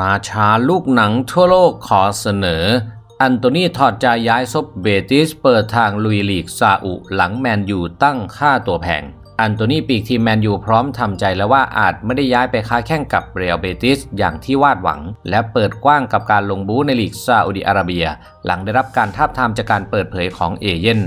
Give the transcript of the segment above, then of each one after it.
ราชาลูกหนังทั่วโลกขอเสนอ อันโตนีถอดใจย้ายซบเบติสเปิดทางลุยลีกซาอุหลังแมนยูตั้งค่าตัวแพง อันโตนีปีกทีมแมนยูพร้อมทำใจแล้วว่าอาจไม่ได้ย้ายไปค้าแข่งกับเรอัลเบติสอย่างที่วาดหวัง และเปิดกว้างกับการลงบู๊ในลีกซาอุดิอาระเบีย หลังได้รับการทาบทามจากการเปิดเผยของเอเย่น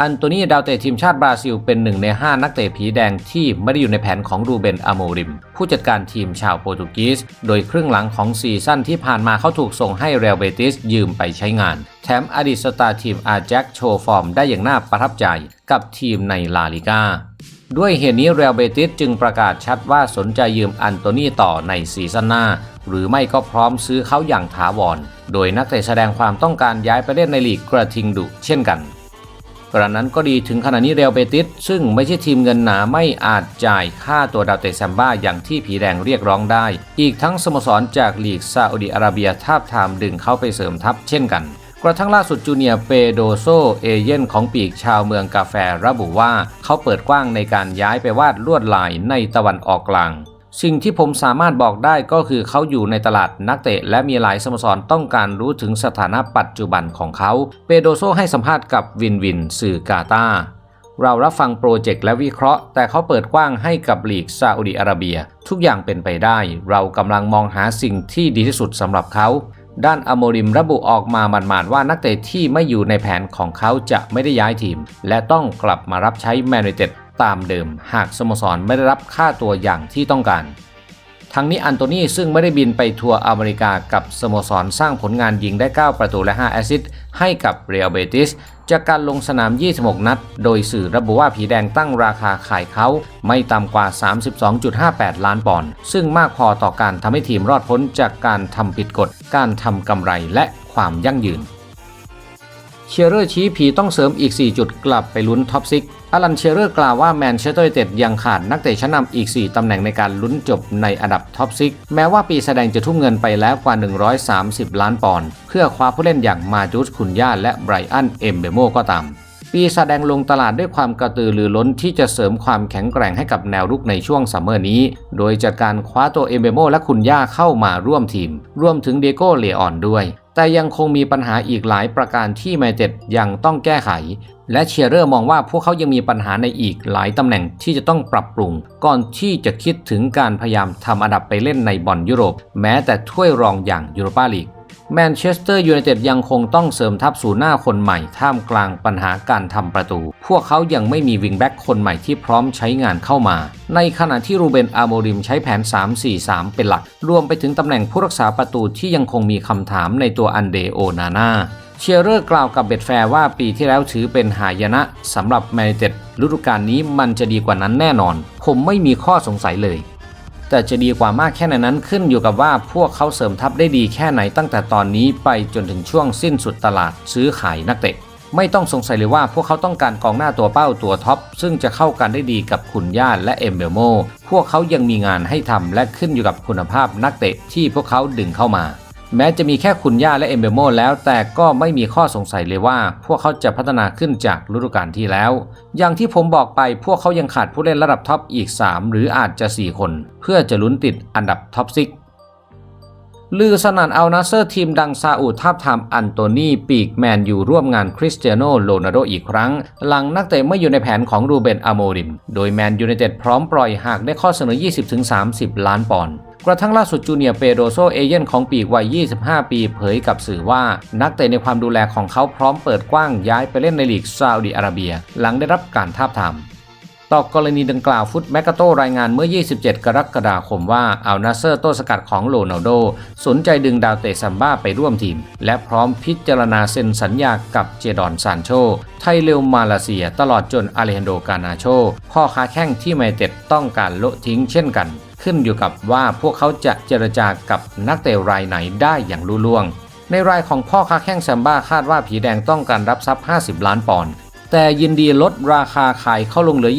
อันโตนีดาวเตะทีมชาติบราซิลเป็นหนึ่งใน 5 นักเตะผีแดงที่ไม่ได้อยู่ในแผนของรูเบนอโมริม ผู้จัดการทีมชาวโปรตุเกสโดยครึ่งหลังของซีซั่นที่ผ่านมาเขาถูกส่งให้เรอัลเบติสยืมไปใช้งาน แถมอดีตสตาร์ทีมอาแจ็คโชว์ฟอร์มได้อย่างน่าประทับใจกับทีมในลาลิกา ด้วยเหตุนี้เรอัลเบติสจึงประกาศชัดว่าสนใจยืมอันโตนีต่อในซีซั่นหน้า หรือไม่ก็พร้อมซื้อเขาอย่างถาวร โดยนักเตะแสดงความต้องการย้ายไปเล่นในลีกกระทิงดุเช่นกันกระนั้นก็ดีถึงขณะนี้เรอัลเบติสซึ่งไม่ใช่ทีมเงินหนาไม่อาจจ่ายค่าตัวดาวเตะแซมบ้าอย่างที่ผีแดงเรียกร้องได้ อีกทั้งสโมสรจากลีกซาอุดิอาระเบียทาบทามดึงเขาไปเสริมทัพเช่นกัน กระทั่งล่าสุดจูเนียเปโดโซเอเย่นของปีกชาวเมืองกาแฟระบุว่า เขาเปิดกว้างในการย้ายไปวาดลวดลายในตะวันออกกลาง สิ่งที่ผมสามารถบอกได้ก็คือเขาอยู่ในตลาดนักเตะ และมีหลายสโมสรต้องการรู้ถึงสถานะปัจจุบันของเขา เปโดโซให้สัมภาษณ์กับวินวินสื่อกาตาเรารับฟังโปรเจกต์และวิเคราะห์ แต่เขาเปิดกว้างให้กับลีกซาอุดิอาระเบีย ทุกอย่างเป็นไปได้ เรากำลังมองหาสิ่งที่ดีที่สุดสำหรับเขา ด้านอโมริมระบุออกมาหมาดๆว่านักเตะที่ไม่อยู่ในแผนของเขาจะไม่ได้ย้ายทีม และต้องกลับมารับใช้แมนยูเต็ดตามเดิม หากสโมสรไม่ได้รับค่าตัวอย่างที่ต้องการ ทั้งนี้อันโตนีซึ่งไม่ได้บินไปทัวร์อเมริกากับสโมสรสร้างผลงานยิงได้ 9 ประตูและ 5 แอสซิสต์ให้กับเรอัลเบติสจากการลงสนาม 26 นัด โดยสื่อระบุว่าผีแดงตั้งราคาขายเขา ไม่ต่ำกว่า 32.58 ล้านปอนด์ ซึ่งมากพอต่อการทำให้ทีมรอดพ้นจากการทำผิดกฎ การทำกำไรและความยั่งยืน เชียร์เรอร์ชี้ผีต้องเสริมอีก 4 จุดกลับไปลุ้นท็อปซิกอลันเชียร์เรอร์กล่าวว่าแมนเชสเตอร์ยูไนเต็ดยังขาดนักเตะชั้นนำอีก 4 ตำแหน่งในการลุ้นจบในอันดับท็อปซิกแม้ว่าปีแสดงจะทุ่มเงินไปแล้วกว่า 130 ล้านปอนด์เพื่อคว้าผู้เล่นอย่างมาจูสคุนย่าและไบรอันเอมเบโมก็ตามปีแสดงลงตลาดด้วยความกระตือรือร้นที่จะเสริมความแข็งแกร่งให้กับแนวรุกในช่วงซัมเมอร์นี้ โดยจัดการคว้าตัวเอมเบโมและคุนย่าเข้ามาร่วมทีม รวมถึงเดโก้เลออนด้วย แต่ยังคงมีปัญหาอีกหลายประการที่แมนเต็ดยังต้องแก้ไข และเชียร์เรอร์มองว่าพวกเขายังมีปัญหาในอีกหลายตำแหน่งที่จะต้องปรับปรุง ก่อนที่จะคิดถึงการพยายามทำอันดับไปเล่นในบอลยุโรป แม้แต่ถ้วยรองอย่างยูโรปาลีก แมนเชสเตอร์ยูไนเต็ดยังคงต้องเสริมทัพศูนย์หน้าคนใหม่ ท่ามกลางปัญหาการทำประตู พวกเขายังไม่มีวิงแบ็กคนใหม่ที่พร้อมใช้งานเข้ามา ในขณะที่รูเบนอาโมริมใช้แผน 3-4-3 เป็นหลัก รวมไปถึงตำแหน่งผู้รักษาประตูที่ยังคงมีคำถามในตัวอันเดโอนาน่าเชียร์เรอร์กล่าวกับเบ็ดแฟร์ว่าปีที่แล้วถือเป็นหายนะสำหรับแมนยูไนเต็ดฤดูกาลนี้มันจะดีกว่านั้นแน่นอน ผมไม่มีข้อสงสัยเลย แต่จะดีกว่ามากแค่ไหนนั้นขึ้นอยู่กับว่าพวกเขาเสริมทัพได้ดีแค่ไหนตั้งแต่ตอนนี้ไปจนถึงช่วงสิ้นสุดตลาดซื้อขายนักเตะ ไม่ต้องสงสัยเลยว่าพวกเขาต้องการกองหน้าตัวเป้าตัวท็อป ซึ่งจะเข้ากันได้ดีกับขุนย่าและเอมเบลโม พวกเขายังมีงานให้ทำและขึ้นอยู่กับคุณภาพนักเตะที่พวกเขาดึงเข้ามา แม้จะมีแค่คุณย่าและเอมเบโมแล้ว แต่ก็ไม่มีข้อสงสัยเลยว่า พวกเขาจะพัฒนาขึ้นจากฤดูกาลที่แล้ว อย่างที่ผมบอกไปพวกเขายังขาดผู้เล่นระดับท็อปอีก 3 หรืออาจจะ 4 คน เพื่อจะลุ้นติดอันดับท็อปซิก ลือสนั่นเอานาเซอร์ทีมดังซาอุดทาบทามอันโตนีปีกแมนอยู่ร่วมงานคริสเตียโนโรนัลโดอีกครั้ง หลังนักเตะไม่อยู่ในแผนของรูเบนอโมริม โดยแมนยูไนเต็ดพร้อมปล่อยหากได้ข้อเสนอ 20-30 ล้านปอนด์กระทั่งล่าสุดจูเนียเปโดโซเอเย่นของปีกวัย 25 ปีเผยกับสื่อว่า นักเตะในความดูแลของเขาพร้อมเปิดกว้างย้ายไปเล่นในลีกซาอุดิอาระเบีย หลังได้รับการทาบทาม ต่อกรณีดังกล่าวฟุตแมกกาโตรายงานเมื่อ 27 กรกฎาคมว่าอัลนาเซอร์โต้สกัดของโรนัลโด สนใจดึงดาวเตะซัมบ้าไปร่วมทีม และพร้อมพิจารณาเซ็นสัญญากับเจดอนซานโช ไทเรลมาลาเซียตลอดจนอาเลฮันโดกานาโช พ่อค้าแข้งที่ไมเต็ดต้องการโละทิ้งเช่นกัน ขึ้นอยู่กับว่าพวกเขาจะเจรจากับนักเตะรายไหนได้อย่างลุล่วงในรายของพ่อค้าแข้งซัมบ้าคาดว่าผีแดงต้องการรับทรัพย์ 50 ล้านปอนด์ แต่ยินดีลดราคาขายเข้าลงเหลือ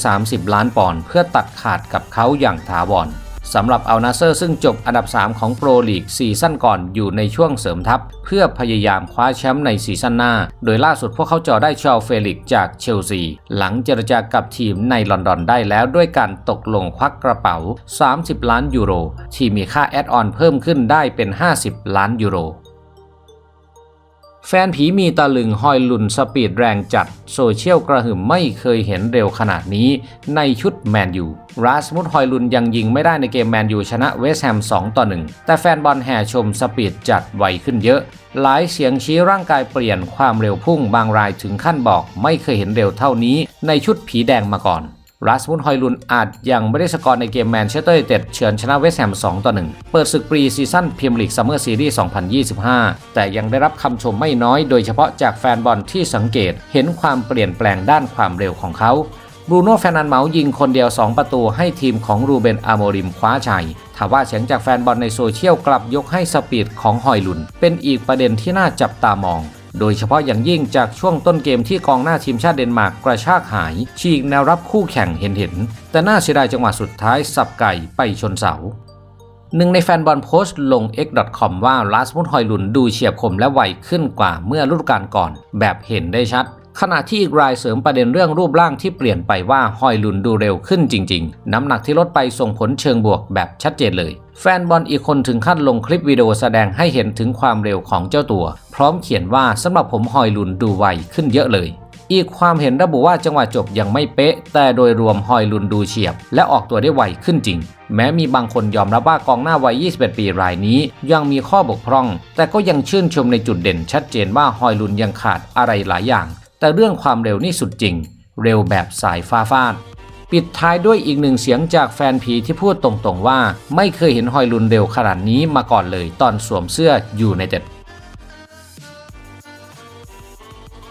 20-30 ล้านปอนด์เพื่อตัดขาดกับเขาอย่างถาวรสำหรับอัลนาเซอร์ซึ่งจบอันดับ 3 ของโปรลีกซีซั่นก่อนอยู่ในช่วงเสริมทัพ เพื่อพยายามคว้าแชมป์ในซีซั่นหน้า โดยล่าสุดพวกเขาจอได้ชาวเฟลิกจากเชลซี หลังเจรจากับทีมในลอนดอนได้แล้วด้วยการตกลงควักกระเป๋า 30 ล้านยูโร ที่มีค่าแอดออนเพิ่มขึ้นได้เป็น 50 ล้านยูโร แฟนผีมีตะลึงหอยลุนสปีดแรงจัด โซเชียลกระหึ่มไม่เคยเห็นเร็วขนาดนี้ในชุดแมนยูราสมุดหอยลุนยังยิงไม่ได้ในเกมแมนยูชนะเวสต์แฮม 2 ต่อ 1 แต่แฟนบอลแห่ชมสปีดจัดไวขึ้นเยอะ หลายเสียงชี้ร่างกายเปลี่ยนความเร็วพุ่งบางรายถึงขั้นบอกไม่เคยเห็นเร็วเท่านี้ในชุดผีแดงมาก่อน รัสมุนฮอยลุนอาจยังไม่ได้สกอร์ในเกมแมนเชสเตอร์ยูไนเต็ดเฉือนชนะเวสต์แฮม 2 ต่อ 1 เปิดศึกปรีซีซั่นพรีเมียร์ลีกซัมเมอร์ซีรีส์ 2025 แต่ยังได้รับคำชมไม่น้อยโดยเฉพาะจากแฟนบอลที่สังเกตเห็นความเปลี่ยนแปลงด้านความเร็วของเขาบรูโน่แฟนันเมาส์ยิงคนเดียว 2 ประตูให้ทีมของรูเบนอาโมริมคว้าชัยถาว่าเสียงจากแฟนบอลในโซเชียลกลับยกให้สปีดของฮอยลุน เป็นอีกประเด็นที่น่าจับตามอง โดยเฉพาะอย่างยิ่งจากช่วงต้นเกมที่กองหน้าทีมชาติเดนมาร์กกระชากหาย ฉีกแนวรับคู่แข่งเห็นเห็น แต่น่าเสียดายจังหวะสุดท้ายสับไก่ไปชนเสาหนึ่งในแฟนบอลโพสต์ลง x.com ว่าลาสมุดฮอยลุนดูเฉียบคมและไวขึ้นกว่าเมื่อฤดูกาลก่อน แบบเห็นได้ชัด ขณะที่อีกรายเสริมประเด็นเรื่องรูปร่างที่เปลี่ยนไปว่าฮอยลุนดูเร็วขึ้นจริง ๆ น้ำหนักที่ลดไปส่งผลเชิงบวกแบบชัดเจนเลย แฟนบอลอีกคนถึงขั้นลงคลิปวิดีโอแสดงให้เห็นถึงความเร็วของเจ้าตัว พร้อมเขียนว่าสำหรับผมฮอยลุนดูไวขึ้นเยอะเลย อีกความเห็นระบุว่าจังหวะจบยังไม่เป๊ะ แต่โดยรวมฮอยลุนดูเฉียบ และออกตัวได้ไวขึ้นจริง แม้มีบางคนยอมรับว่ากองหน้าวัย 21 ปีรายนี้ ยังมีข้อบกพร่อง แต่ก็ยังชื่นชมในจุดเด่น ชัดเจนว่าฮอยลุนยังขาดอะไรหลายอย่าง แต่เรื่องความเร็วนี่สุดจริง เร็วแบบสายฟ้าฟาด ปิดท้ายด้วยอีกหนึ่งเสียงจากแฟนผีที่พูดตรงๆว่า ไม่เคยเห็นฮอยลุนเร็วขนาดนี้มาก่อนเลยตอนสวมเสื้ออยูไนเต็ด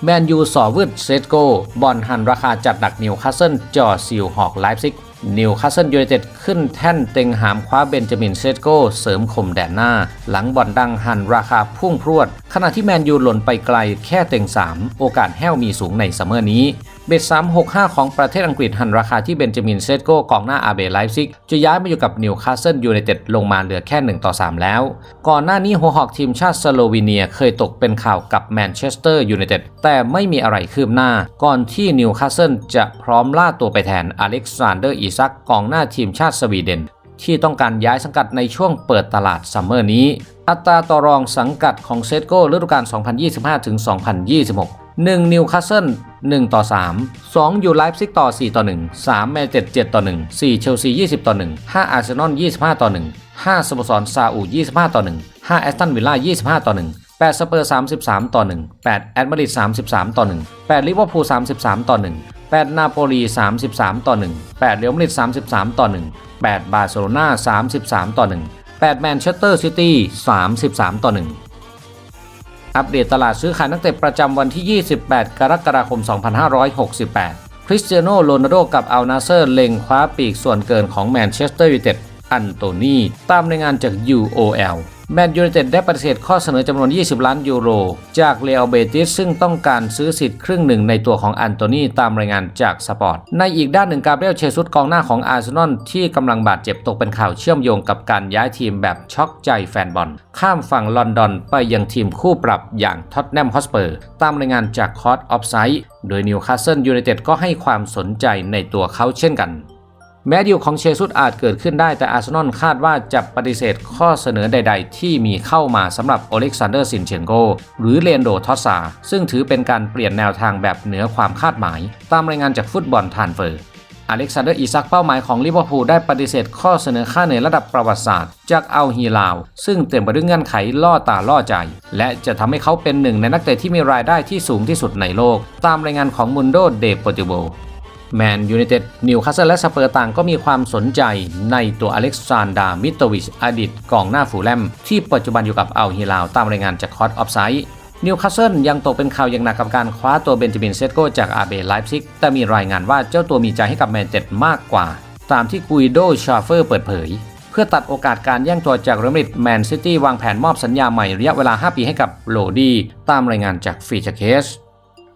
แมนยูสอวืดเซตโกบอลหันราคาจัดหนักนิวคาสเซิลจอซิลฮอกไลฟ์ซิกนิวคาสเซิลยูไนเต็ดขึ้นแท่นเต็งหามคว้าเบนจามินเซตโกเสริมคมแดนหน้า หลังบอลดังหันราคาพุ่งพรวด ขณะที่แมนยูหล่นไปไกลแค่เต็ง 3 โอกาสแห้วมีสูงในซัมเมอร์นี้ เบ็ด365 ของประเทศอังกฤษหันราคาที่เบนจามินเซตโกกองหน้าอาเบไลฟ์ซิกจะย้ายมาอยู่กับนิวคาสเซิลยูไนเต็ดลงมาเหลือแค่ 1 ต่อ 3 แล้ว ก่อนหน้านี้หัวหอกทีมชาติสโลวีเนียเคยตกเป็นข่าวกับแมนเชสเตอร์ยูไนเต็ดแต่ไม่มีอะไรคืบหน้า ก่อนที่นิวคาสเซิลจะพร้อมล่าตัวไปแทนอเล็กซานเดอร์อีซักกองหน้าทีมชาติสวีเดนที่ต้องการย้ายสังกัดในช่วงเปิดตลาดซัมเมอร์นี้ อัตราต่อรองสังกัดของเซตโก้ฤดูกาล 2025-2026 1นิวคาสเซิล1ต่อ3 2อยู่ไลฟ์ซิกต่อ 4 ต่อ 1 3 แมนเจ็ด7ต่อ 1 4 เชลซี 20 ต่อ 1 5 อาร์เซนอล 25 ต่อ 1 5 สโมสรซาอุ 25 ต่อ 1 5 แอสตันวิลล่า 25 ต่อ 1 8 สเปอร์ 33 ต่อ 1 8 แอตมาดริด 33 ต่อ 1 8 ลิเวอร์พูล 33 ต่อ 1 8 นาโปลี 33 ต่อ 1 8เรอัลมาดริด33 ต่อ 1 8 บาร์เซโลนา33 ต่อ 1 8 แมนเชสเตอร์ซิตี้ 33 ต่อ 1 อัปเดตตลาดซื้อขายนักเตะประจำวันที่ 28 กรกฎาคม 2568 คริสเตียโนโรนัลโดกับอัลนาเซอร์เล็งคว้าปีกส่วนเกินของแมนเชสเตอร์ยูไนเต็ด อันโตนีตามรายงานจาก UOL แมนยูไนเต็ดได้ปฏิเสธข้อเสนอจำนวน 20 ล้านยูโร จากเรอัลเบติสซึ่งต้องการซื้อสิทธิ์ครึ่งหนึ่งในตัวของอันโตนีตามรายงานจากสปอร์ต ในอีกด้านหนึ่งกาเบรียลเชซุสกองหน้าของอาร์เซนอลที่กำลังบาดเจ็บตกเป็นข่าวเชื่อมโยงกับการย้ายทีมแบบช็อกใจแฟนบอล ข้ามฝั่งลอนดอนไปยังทีมคู่ปรับอย่างท็อตแนมฮอสเปอร์ตามรายงานจากคอร์สออฟไซด์โดยนิวคาสเซิลยูไนเต็ดก็ให้ความสนใจในตัวเขาเช่นกัน แม้ดีลของเชซุสอาจเกิดขึ้นได้แต่อาร์เซนอลคาดว่าจะปฏิเสธข้อเสนอใด ๆ ที่มีเข้ามาสำหรับโอเล็กซานเดอร์ซินเชนโกหรือเลนโดทอสซาซึ่งถือเป็นการเปลี่ยนแนวทางแบบเหนือความคาดหมาย ตามรายงานจากฟุตบอลทานเฟอร์อเล็กซานเดอร์อีซักเป้าหมายของลิเวอร์พูลได้ปฏิเสธข้อเสนอค่าเหนื่อยระดับประวัติศาสตร์ จากอัลฮีลาว ซึ่งเต็มไปด้วยเงื่อนไขล่อตาล่อใจ และจะทำให้เขาเป็นหนึ่งในนักเตะที่มีรายได้ที่สูงที่สุดในโลก ตามรายงานของมุนโดเดปโปติโบ แมนยูไนเต็ดนิวคาสเซิลและสเปอร์ต่างก็มีความสนใจในตัวอเล็กซานดามิโตวิชอดีตกองหน้าฟูแลม ที่ปัจจุบันอยู่กับอัลฮิลาวตามรายงานจากคอร์สออฟไซด์นิวคาสเซิลยังตกเป็นข่าวอย่างหนักกับการคว้าตัวเบนจามินเซตโกจากอาเบไลฟ์ซิก แต่มีรายงานว่าเจ้าตัวมีใจให้กับแมนเต็ดมากกว่า ตามที่กุยโดชาเฟอร์เปิดเผย เพื่อตัดโอกาสการแย่งตัวจากเรอัลมาดริดแมนซิตี้วางแผนมอบสัญญาใหม่ระยะเวลา 5 ปีให้กับโลดี้ตามรายงานจากฟีเจอร์เคส